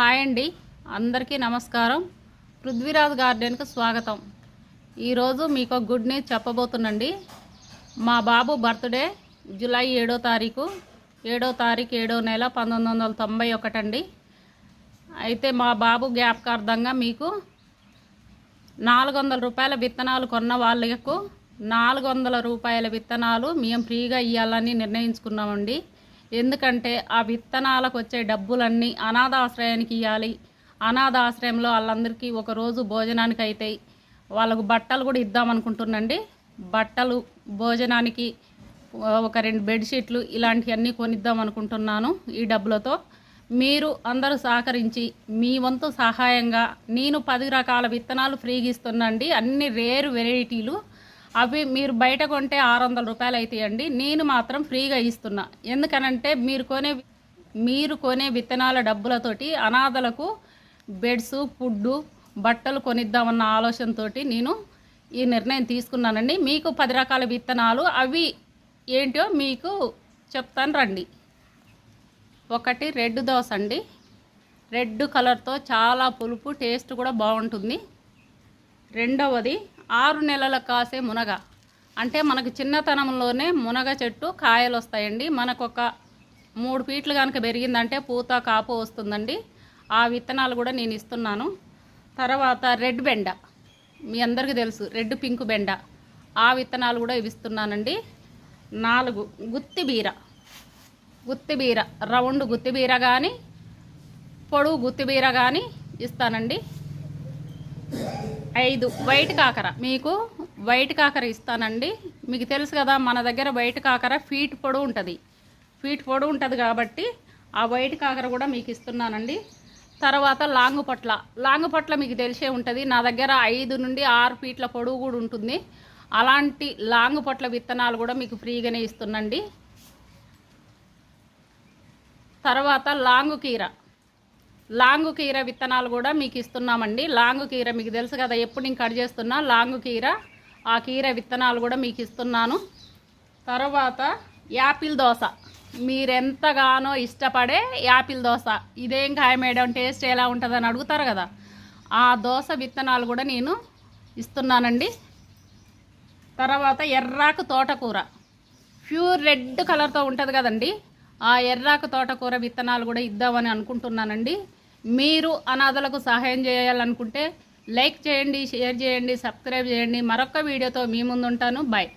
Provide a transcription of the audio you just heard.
Hi అండి. అందరికీ నమస్కారం. పృథ్వీరాజ్ గార్డెన్కి స్వాగతం. ఈరోజు మీకు గుడ్ న్యూస్ చెప్పబోతున్నండి. మా బాబు బర్త్డే జూలై ఏడో తారీఖు. ఏడో తారీఖు ఏడో నెల పంతొమ్మిది వందల తొంభై ఒకటండి. అయితే మా బాబు జ్ఞాపకార్థంగా మీకు నాలుగు వందల రూపాయల విత్తనాలు కొన్న వాళ్ళకు నాలుగు వందల రూపాయల విత్తనాలు మేము ఫ్రీగా ఇవ్వాలని నిర్ణయించుకున్నామండి. ఎందుకంటే ఆ విత్తనాలకు వచ్చే డబ్బులన్నీ అనాథాశ్రయానికి ఇవ్వాలి అనాథాశ్రయంలో వాళ్ళందరికీ ఒక రోజు భోజనానికి అయితే వాళ్ళకు బట్టలు కూడా ఇద్దామనుకుంటున్నండి. బట్టలు భోజనానికి ఒక రెండు బెడ్షీట్లు ఇలాంటివన్నీ కొనిద్దాం అనుకుంటున్నాను ఈ డబ్బులతో. మీరు అందరూ సహకరించి మీ వంతు సహాయంగా నేను పది రకాల విత్తనాలు ఫ్రీగా ఇస్తున్నాండి అన్ని రేరు వెరైటీలు అవి మీరు బయట కొంటే ఆరు వందల రూపాయలు అవుతాయండి నేను మాత్రం ఫ్రీగా ఇస్తున్నా. ఎందుకనంటే మీరు కొనే మీరు కొనే విత్తనాల డబ్బులతోటి అనాథలకు బెడ్స్ ఫుడ్డు బట్టలు కొనిద్దామన్న ఆలోచనతోటి నేను ఈ నిర్ణయం తీసుకున్నానండి. మీకు పది రకాల విత్తనాలు అవి ఏంటో మీకు చెప్తాను రండి. ఒకటి రెడ్ దోశ అండి. రెడ్ కలర్తో చాలా పులుపు టేస్ట్ కూడా బాగుంటుంది. రెండవది ఆరు నెలల కాసే మునగ. అంటే మనకు చిన్నతనంలోనే మునగ చెట్టు కాయలు వస్తాయండి మనకు ఒక మూడు ఫీట్లు కనుక పెరిగిందంటే పూత కాపు వస్తుందండి. ఆ విత్తనాలు కూడా నేను ఇస్తున్నాను. తర్వాత రెడ్ బెండ. మీ అందరికీ తెలుసు రెడ్ పింక్ బెండ. ఆ విత్తనాలు కూడా ఇవి ఇస్తున్నానండి. నాలుగు గుత్తి బీర. గుత్తి బీర రౌండ్ గుత్తి బీర కానీ పొడుగు గుత్తి బీర కానీ ఇస్తానండి. ఐదు. వైట్ కాకర. మీకు వైట్ కాకర ఇస్తానండి. మీకు తెలుసు కదా మన దగ్గర వైట్ కాకర ఫీట్ పొడవు ఉంటుంది. ఫీట్ పొడవు ఉంటుంది కాబట్టి ఆ వైట్ కాకర కూడా మీకు ఇస్తున్నానండి. తర్వాత లాంగు పొట్ల. లాంగు పొట్ల మీకు తెలిసే ఉంటుంది. నా దగ్గర ఐదు నుండి ఆరు ఫీట్ల పొడవు కూడా ఉంటుంది. అలాంటి లాంగు పొట్ల విత్తనాలు కూడా మీకు ఫ్రీగానే ఇస్తున్నాండి తర్వాత లాంగు కీర. లాంగు కీర విత్తనాలు కూడా మీకు ఇస్తున్నామండి. లాంగు కీర మీకు తెలుసు కదా ఎప్పుడు నేను కట్ చేస్తున్నా లాంగు కీర ఆ కీర విత్తనాలు కూడా మీకు ఇస్తున్నాను. తర్వాత యాపిల్ దోశ. మీరెంతగానో ఇష్టపడే యాపిల్ దోశ. ఇదేం కాయ మేడం టేస్ట్ ఎలా ఉంటుందని అడుగుతారు కదా. ఆ దోశ విత్తనాలు కూడా నేను ఇస్తున్నానండి. తర్వాత ఎర్రాకు తోటకూర. ప్యూర్ రెడ్ కలర్తో ఉంటుంది కదండి. ఆ ఎర్రాకు తోటకూర విత్తనాలు కూడా ఇద్దామని అనుకుంటున్నానండి. మీరు అనాథలకు సహాయం చేయాలనుకుంటే లైక్ చేయండి షేర్ చేయండి సబ్స్క్రైబ్ చేయండి. మరొక వీడియోతో మీ ముందు ఉంటాను బాయ్